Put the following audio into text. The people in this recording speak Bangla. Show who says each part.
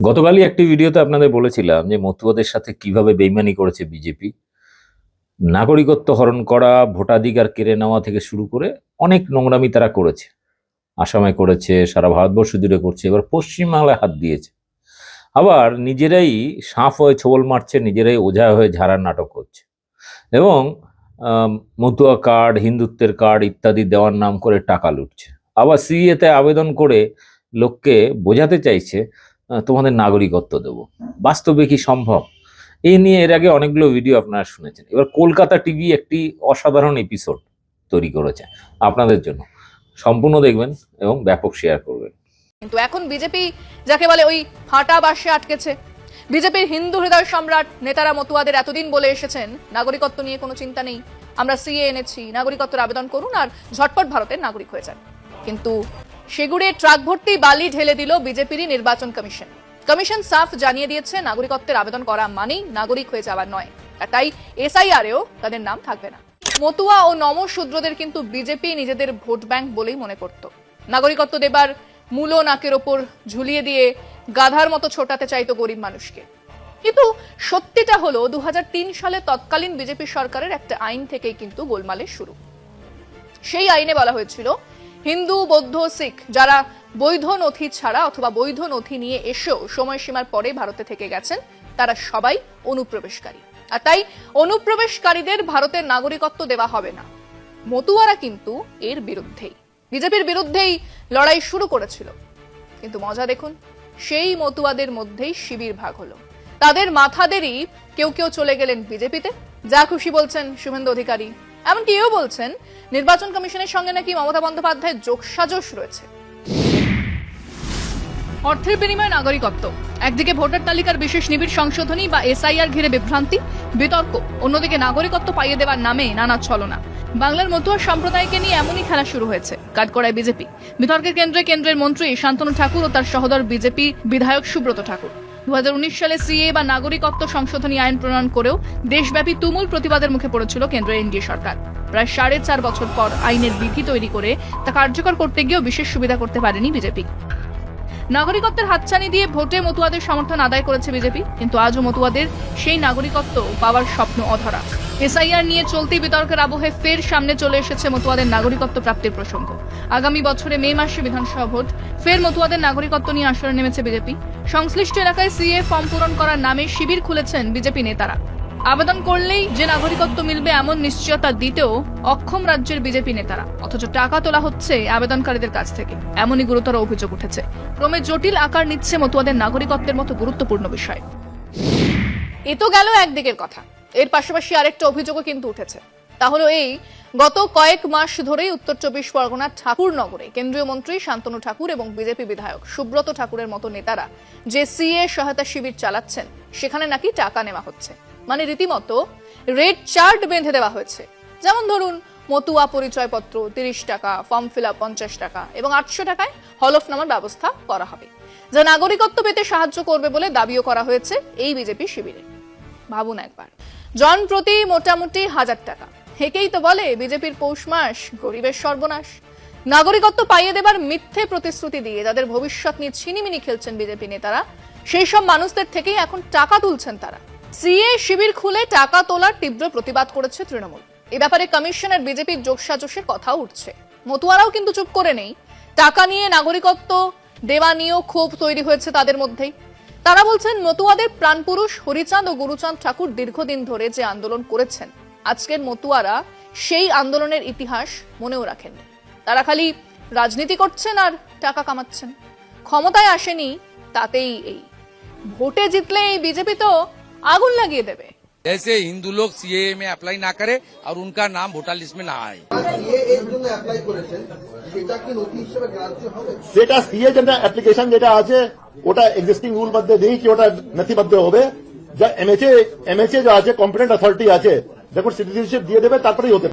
Speaker 1: গতকালই একটি ভিডিওতে আপনাদের বলেছিলাম যে মতুয়াদের সাথে কীভাবে বেইমানি করেছে বিজেপি। নাগরিকত্ব হরণ করা, ভোটাধিকার কেড়ে নেওয়া থেকে শুরু করে অনেক নোংরামি তারা করেছে। আসামে করেছে, সারা ভারতবর্ষ জুড়ে করছে, এবার পশ্চিমবাংলায় হাত দিয়েছে। আবার নিজেরাই সাঁপ হয়ে ছোবল মারছে, নিজেরাই ওঝা হয়ে ঝাড়ার নাটক করছে। এবং মতুয়া কার্ড, হিন্দুত্বের কার্ড ইত্যাদি দেওয়ার নাম করে টাকা লুটছে। আবার সিএতে আবেদন করে লোককে বোঝাতে চাইছে তোমাদের নাগরিকত্ব দেব। বাস্তবে কি সম্ভব? এই নিয়ে এর আগে অনেকগুলো ভিডিও আপনারা শুনেছেন। এবার কলকাতা টিভি একটি অসাধারণ এপিসোড তৈরি করেছে আপনাদের জন্য। সম্পূর্ণ দেখবেন এবং ব্যাপক শেয়ার করবেন।
Speaker 2: কিন্তু এখন বিজেপি যাকে বলে ওই ফাটা বাসে আটকেছে। বিজেপির হিন্দু হৃদয় সম্রাট নেতারা মতুয়াদের এতদিন বলে এসেছেন, নাগরিকত্ব নিয়ে কোনো চিন্তা নেই। আমরা সিএ এনেছি, নাগরিকত্বের আবেদন করুন আর ঝটপট ভারতের নাগরিক হয়ে যান। কিন্তু সেগুড়ে ট্রাক ভর্তি বালি ঢেলে দিল বিজেপিরই নির্বাচন কমিশন। কমিশন সাফ জানিয়ে দিয়েছে, নাগরিকত্বের আবেদন করা মানেই নাগরিক হয়ে যাওয়ার নয়। আর তাই এসআইআরেও তাদের নাম থাকবে না। মতুয়া ও নমশূদ্রদের কিন্তু বিজেপি নিজেদের ভোট ব্যাংক বলেই মনে করত। নাগরিকত্ব দেবার মূলো নাকের ওপর ঝুলিয়ে দিয়ে গাধার মতো ছোটাতে চাইতো গরিব মানুষকে। কিন্তু সত্যিটা হলো দু হাজার তিন সালে তৎকালীন বিজেপি সরকারের একটা আইন থেকেই কিন্তু গোলমালের শুরু। সেই আইনে বলা হয়েছিল হিন্দু, বৌদ্ধ, শিখ যারা বৈধ নথি ছাড়া অথবা বৈধ নথি নিয়ে এসেও সময়সীমার পরে ভারতে থেকে গেছেন, তারা সবাই অনুপ্রবেশকারী। আর তাই অনুপ্রবেশকারীদের ভারতের নাগরিকত্ব দেওয়া হবে না। মতুয়ারা কিন্তু এর বিরুদ্ধেই। বিজেপির বিরুদ্ধেই লড়াই শুরু করেছিল। কিন্তু মজা দেখুন, সেই মতুয়াদের মধ্যেই শিবির ভাগ হলো। তাদের মাথাদেরই কেউ কেউ চলে গেলেন বিজেপিতে। যা খুশি বলছেন শুভেন্দু অধিকারী। এমনকি এও বলছেন, নির্বাচন কমিশনের সঙ্গে নাকি মমতা বন্দ্যোপাধ্যায়ের যোগসাজশ রয়েছে। অর্থের বিনিময়ে নাগরিকত্ব। একদিকে ভোটার তালিকার বিশেষ নিবিড় সংশোধনী বা এসআইআর ঘিরে বিভ্রান্তি, বিতর্ক, অন্যদিকে নাগরিকত্ব পাইয়ে দেওয়ার নামে নানা ছলনা। বাংলার মতুয়া সম্প্রদায়কে নিয়ে এমনই খেলা শুরু হয়েছে, কাঠগড়ায় বিজেপি। বিতর্কের কেন্দ্রে কেন্দ্রের মন্ত্রী শান্তনু ঠাকুর ও তার সহোদর বিজেপি বিধায়ক সুব্রত ঠাকুর। দু হাজার উনিশ সালে সিএ বা নাগরিকত্ব সংশোধনী আইন প্রণয়ন করেও দেশব্যাপী তুমুল প্রতিবাদের মুখে পড়েছিল কেন্দ্রের এনডিএ সরকার। প্রায় সাড়ে চার বছর পর আইনের বিধি তৈরি করে তা কার্যকর করতে গিয়েও বিশেষ সুবিধা করতে পারেনি বিজেপি। নাগরিকত্বের হাতছানি দিয়ে ভোটে মতুয়াদের সমর্থন আদায় করেছে বিজেপি, কিন্তু আজও মতুয়াদের সেই নাগরিকত্ব পাওয়ার স্বপ্ন অধরা। এসআইআর নিয়ে চলতি বিতর্কের আবহে ফের সামনে চলে এসেছে মতুয়াদের নাগরিকত্ব প্রাপ্তির প্রসঙ্গ। আগামী বছরে মে মাসে বিধানসভা ভোট, ফের মতুয়াদের নাগরিকত্ব নিয়ে আসরে নেমেছে বিজেপি। সংশ্লিষ্ট এলাকায় সিএ ফর্ম পূরণ করার নামে শিবির খুলেছেন বিজেপি নেতারা। আবেদন করলেই যে নাগরিকত্ব মিলবে এমন নিশ্চয়তা দিতেও অক্ষম রাজ্যের বিজেপি নেতারা। অথচ টাকা তোলা হচ্ছে আবেদনকারীদের কাছ থেকে। এমনই গুরুতর অভিযোগ উঠেছে। ক্রমে জটিল আকার নিচ্ছে মতুয়াদের নাগরিকত্বের মতো গুরুত্বপূর্ণ বিষয়। এ তো গেল একদিকের কথা। এর পাশাপাশি আরেকটা অভিযোগও কিন্তু উঠেছে। তা হলো এই গত কয়েক মাস ধরেই উত্তর চব্বিশ পরগনার ঠাকুরনগরে কেন্দ্রীয় মন্ত্রী শান্তনু ঠাকুর এবং বিজেপি বিধায়ক সুব্রত ঠাকুরের মতো নেতারা যে সিএ সহায়তা শিবির চালাচ্ছেন, সেখানে নাকি টাকা নেওয়া হচ্ছে। মানে রীতিমতো রেড চার্ট বেঁধে দেওয়া হয়েছে। যেমন ধরুন, মতুয়া পরিচয়পত্র তিরিশ টাকা, ফর্ম ফিল আপ পঞ্চাশ টাকা এবং আটশো টাকায় হলফনামার ব্যবস্থা করা হবে। যা নাগরিকত্ব পেতে সাহায্য করবে বলে দাবিও করা হয়েছে এই বিজেপি শিবিরে। ভাবুন একবার। জন প্রতি মোটামুটি হাজার টাকা। হেকেই তো বলে বিজেপির পৌষ মাস, গরিবের সর্বনাশ। নাগরিকত্ব পাইয়ে দেবার মিথ্যে প্রতিশ্রুতি দিয়ে যাদের ভবিষ্যৎ নিয়ে ছিনিমিনি খেলছেন বিজেপি নেতারা, সেই সব মানুষদের থেকেই এখন টাকা তুলছেন তারা। সিএ শিবির খুলে টাকা তোলার তীব্র প্রতিবাদ করেছে তৃণমূল। এ ব্যাপারে কমিশনের বিজেপির যোগসাজশের কথাও উঠছে। মতুয়ারাও কিন্তু চুপ করে নেই। টাকা নিয়ে নাগরিকত্ব, দেওয়া নিয়েও ক্ষোভ তৈরি হয়েছে তাদের মধ্যেই। তারা বলছেন, মতুয়াদের প্রাণপুরুষ হরিচাঁদ ও গুরুচাঁদ ঠাকুর দীর্ঘদিন ধরে যে আন্দোলন করেছেন আজকের মতুয়ারা সেই আন্দোলনের ইতিহাস মনেও রাখেন তারা খালি রাজনীতি করছেন আর টাকা কামাচ্ছেন ক্ষমতায় আসেনি তাতেই এই ভোটে জিতলে এই বিজেপি তো আগুন লাগিয়ে দেবে
Speaker 3: ऐसे हिंदू लोग सीएए में अप्लाई ना करें और उनका नाम वोटर लिस्ट में ना आए
Speaker 4: ইয়ে এর জন্য অ্যাপ্লাই করেছেন সেটা কি নথি হিসেবে গ্রাহ্য হবে
Speaker 5: সেটা সিএ যেটা অ্যাপ্লিকেশন যেটা আছে ওটা এক্সিস্টিং রুল মধ্যে নেই কি ওটা নথিবদ্ধ হবে যা এমএচএ এমএচএ যা আছে কম্পিটেন্ট অথরিটি আছে যখন সিটিজেনশিপ দিয়ে দেবে তারপরেই হতে।